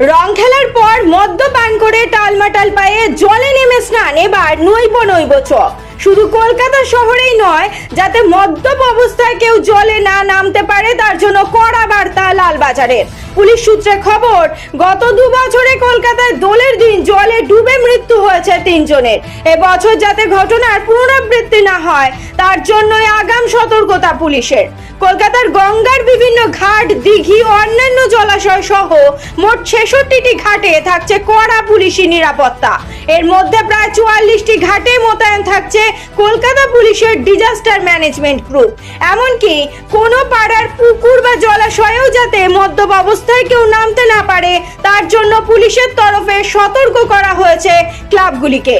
রং খেলার পর মদ্যপান করে টালমাটাল পায়ে জলে নেমে স্নান। এবার নৈব নৈব চক। শুধু কলকাতা শহরেই নয়, যাতে মদ্যপ অবস্থায় কেউ জলে না নামতে পারে, তার জন্য কড়া বার্তা লালবাজারের। পুলিশ সূত্রে খবর, গত দু বছরে কলকাতায় দোলের দিন জলে ডুবে মৃত্যু হয়েছে তিনজনের। এবছর যাতে ঘটনার পুনরাবৃত্তি না হয়, তার জন্যই আগাম সতর্কতা পুলিশের। কলকাতার গঙ্গার বিভিন্ন ঘাট, দিঘি অন্যান্য জলাশয় সহ মোট ছেষট্টিটি ঘাটে থাকছে কড়া পুলিশি নিরাপত্তা। এর মধ্যে প্রায় চুয়াল্লিশটি ঘাটে মোতায়েন থাকছে কলকাতা পুলিশের ডিজাস্টার ম্যানেজমেন্ট গ্রুপ এমনকি কোনো পাড়ার পুকুর বা জলাশয়েও যাতে মদ্যপ অবস্থায় কেউ নামতে না পারে, তার জন্য পুলিশের তরফে সতর্ক করা হয়েছে ক্লাবগুলিকে।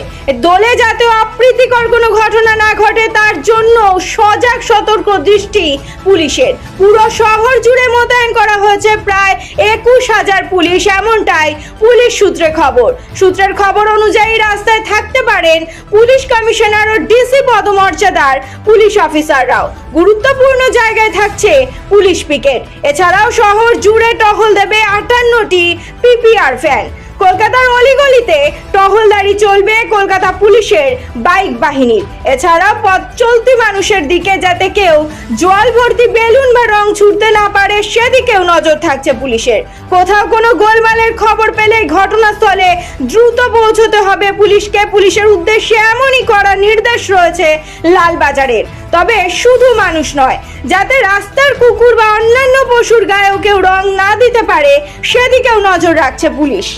দোলে যাতে অপ্রীতিকর কোনো ঘটনা না ঘটে, তার জন্য সজাগ, সতর্ক দৃষ্টি পুলিশের। পুরো শহর জুড়ে মোতায়েন করা হয়েছে প্রায় একুশ হাজার পুলিশ, এমনটাই পুলিশ সূত্রে খবর। সূত্রের খবর অনুযায়ী রাস্তায় থাকতে পারেন পুলিশ কমিশনার ও ডিসি পদমর্যাদার পুলিশ অফিসাররাও। গুরুত্বপূর্ণ জায়গায় থাকছে পুলিশ পিকেট। এছাড়াও শহর জুড়ে টহল দেবে আটান্নটি পিপিআর ভ্যান। কলকাতার অলিগলিতে টহলদারি চলবে কলকাতা পুলিশের বাইক বাহিনীর। এছাড়া পথ চলতি মানুষের দিকে যাতে কেউ জল ভর্তি বেলুন বা রং ছুটতে না পারে, সেদিকেও নজর থাকছে পুলিশের। কোথাও কোনো গোলমালের খবর পেলে ঘটনাস্থলে দ্রুত পৌঁছতে হবে পুলিশকে। পুলিশের উদ্দেশ্যে এমনই করা নির্দেশ রয়েছে লালবাজারের। তবে শুধু মানুষ নয়, যাতে রাস্তার কুকুর বা অন্যান্য পশুর গায়েও কেউ রং না দিতে পারে, সেদিকেও নজর রাখছে পুলিশ।